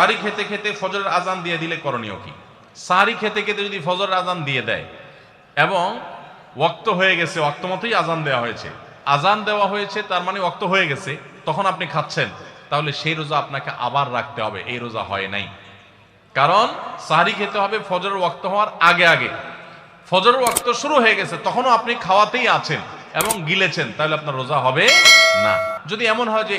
সাহারি খেতে খেতে ফজরের আজান দিয়ে দিলে করণীয় কি? সাহারি খেতে খেতে যদি ফজরের আজান দিয়ে দেয়, এবং ওক্ত হয়ে গেছে ওক্ত মতোই আজান দেওয়া হয়েছে। আজান দেওয়া হয়েছে, তার মানে ওক্ত হয়ে গেছে, তখন আপনি খাচ্ছেন, তাহলে সেই রোজা আপনাকে আবার রাখতে হবে, এই রোজা হয় নাই। কারণ সাহারি খেতে হবে ফজরের ওক্ত হওয়ার আগে আগে। ফজরের ওক্ত শুরু হয়ে গেছে, তখনও আপনি খাওয়াতেই আছেন এবং গিলেছেন, তাহলে আপনার রোজা হবে না। যদি এমন হয় যে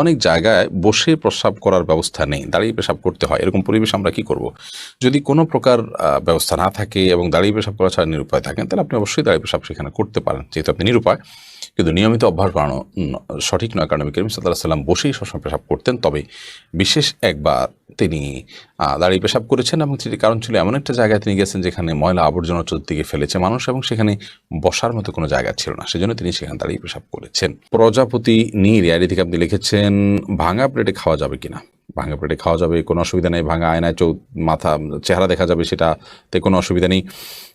অনেক জায়গায় বসে প্রস্রাব করার ব্যবস্থা নেই, দাঁড়িয়ে পেশাব করতে হয়। এরকম পরিবেশ আমরা কি করব? যদি কোনো প্রকার ব্যবস্থা না থাকে এবং দাঁড়িয়ে পেশাব করা ছাড়া নিরুপায় থাকেন, তাহলে আপনি অবশ্যই দাঁড়িয়ে পেশাব সেখানে করতে পারেন, যেহেতু আপনি নিরুপায়। কিন্তু নিয়মিত অভ্যাস বাড়ানো সঠিক নয়। কারণ নবী করিম সাল্লাহ সাল্লাম বসেই সবসময় পেশাব করতেন। তবে বিশেষ একবার তিনি দাঁড়িয়ে পেশাব করেছেন এবং সেটি কারণ ছিল এমন একটা জায়গায় তিনি গেছেন যেখানে ময়লা আবর্জনা চতুর্দিকে ফেলেছে মানুষ এবং সেখানে বসার মতো কোনো জায়গা ছিল না। সেজন্য তিনি সেখানে দাঁড়িয়ে পেশাব করেছেন। প্রজাপতি নীর ইয়ারি থেকে আপনি লিখেছেন, ভাঙা প্লেটে খাওয়া যাবে কিনা? ভাঙা প্লেটে খাওয়া যাবে, কোনো অসুবিধা নেই। ভাঙা আয়নায় চৌ মাথা, চেহারা দেখা যাবে সেটাতে কোনো অসুবিধা নেই।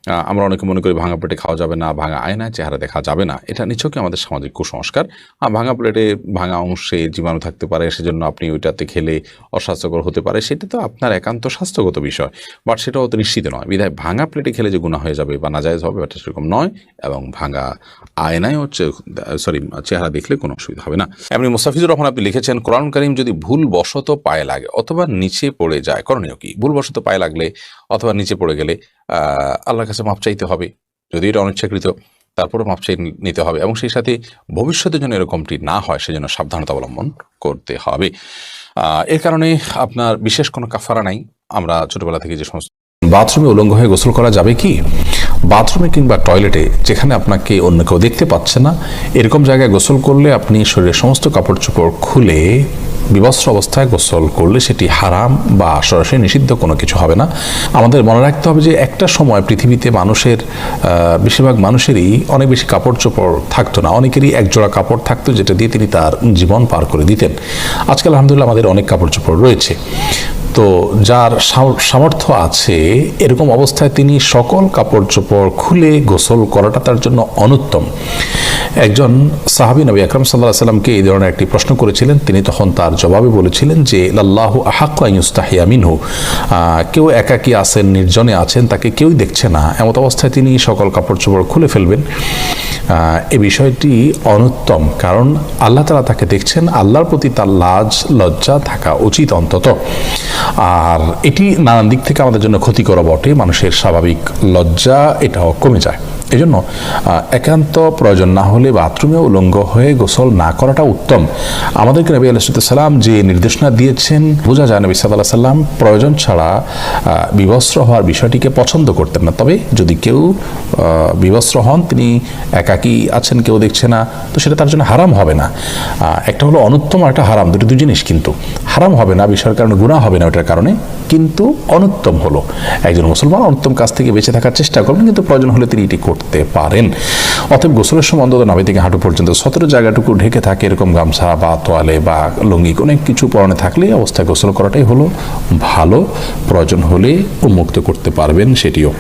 আমরা অনেকে মনে করি ভাঙা প্লেটে খাওয়া যাবে না, ভাঙা আয়নায় চেহারা দেখা যাবে না। এটা নিছকই আমাদের সামাজিক কুসংস্কার। ভাঙা প্লেটে ভাঙা অংশে জীবাণু থাকতে পারে, সেজন্য আপনি ওইটাতে খেলে অস্বাস্থ্যকর হতে পারে। সেটা তো আপনার একান্ত স্বাস্থ্যগত বিষয়। বাট সেটাও তো নিশ্চিত নয়। বিধায় ভাঙা প্লেটে খেলে যে গুণা হয়ে যাবে বা নাজায়জ হবে এটা সেরকম নয়। এবং ভাঙা আয়নায় হচ্ছে, সরি, চেহারা দেখলে কোনো অসুবিধা হবে না। এমনি মুস্তাফিজুর রহমান আপনি লিখেছেন, কোরআন করিম যদি ভুলবশত পায়ে লাগে, অথবা নিচে পড়ে যায়, করণীয় কি? ভুল বশত পায়ে লাগলে অথবা নিচে পড়ে গেলে আল্লাহ কাছে মাপ চাইতে হবে। যদি এটা অনিচ্ছাকৃত তারপরে মাপ চাই নিতে হবে এবং সেই সাথে ভবিষ্যতে যেন এরকমটি না হয়, সেজন্য সাবধানতা অবলম্বন করতে হবে। এর কারণে আপনার বিশেষ কোনো কাফারা নাই। আমরা ছোটবেলা থেকে যে সমস্ত বাথরুমে উলঙ্গ হয়ে গোসল করা যাবে কি? বাথরুমে কিংবা টয়লেটে, যেখানে আপনাকে অন্য কেউ দেখতে পাচ্ছে না, এরকম জায়গায় গোসল করলে আপনি শরীরের সমস্ত কাপড় চোপড় খুলে, বিবস্ত্র অবস্থায় গোসল করলে সেটি হারাম বা সরাসরি নিষিদ্ধ কোনো কিছু হবে না। আমাদের মনে রাখতে হবে যে একটা সময় পৃথিবীতে মানুষের বেশিরভাগ মানুষেরই অনেক বেশি কাপড় চোপড় থাকতো না। অনেকেরই এক জোড়া কাপড় থাকতো যেটা দিয়ে তিনি তার জীবন পার করে দিতেন। আজকাল আলহামদুলিল্লাহ আমাদের অনেক কাপড় চোপড় রয়েছে। তো যার সামর্থ্য আছে, এরকম অবস্থায় তিনি সকল কাপড় চোপড় খুলে গোসল করাটা তার জন্য অনুত্তম। একজন সাহাবী নবী আকরম সাল্লাহ সাল্লামকে এই ধরনের একটি প্রশ্ন করেছিলেন। তিনি তখন তার জবাবে বলেছিলেন যে, লাল্লাহ আহাক্কাইস্তাহিয়া মিনহু। কেউ একাকী আছেন, নির্জনে আছেন, তাকে কেউই দেখছে না। এমত অবস্থায় তিনি সকল কাপড় চোপড় খুলে ফেলবেন। এ বিষয়টি অনুত্তম, কারণ আল্লাহ তালা তাকে দেখছেন, আল্লাহর প্রতি তার লাজ, লজ্জা থাকা উচিত অন্তত। আর এটি নানান দিক থেকে আমাদের জন্য ক্ষতিকর বটে। মানুষের স্বাভাবিক লজ্জা, এটাও কমে যায়। এই জন্য একান্ত প্রয়োজন না হলে বাথরুমে উলঙ্গ হয়ে গোসল না করাটা উত্তম। আমাদেরকে নবী আলাইসাল্লাম যে নির্দেশনা দিয়েছেন, বোঝা যায় নবী সাল্লাহ সাল্লাম প্রয়োজন ছাড়া বিবস্ত্র হওয়ার বিষয়টিকে পছন্দ করতেন না। তবে যদি কেউ বিবস্ত্র হন, তিনি একাকী আছেন, কেউ দেখছে না, তো সেটা তার জন্য হারাম হবে না। একটা হলো অনুত্তম আর একটা হারাম, দুটো দুই জিনিস কিন্তু। হারাম হবে না বিষয়ের কারণে গুণা হবে না ওটার কারণে, কিন্তু অনুত্তম হলো। একজন মুসলমান অনুত্তম কাজ থেকে বেঁচে থাকার চেষ্টা করবেন, কিন্তু প্রয়োজন হলে তিনি এটি করতে পারেন। অতএব গোসলের সময় অন্তত নাভি থেকে হাঁটু পর্যন্ত সতেরো জায়গাটুকু ঢেকে থাকে, এরকম গামছা বা তোয়ালে বা লুঙ্গি অনেক কিছু পরনে থাকলে অবস্থায় গোসল করাটাই হলো ভালো। প্রয়োজন হলে উন্মুক্ত করতে পারবেন সেটিও।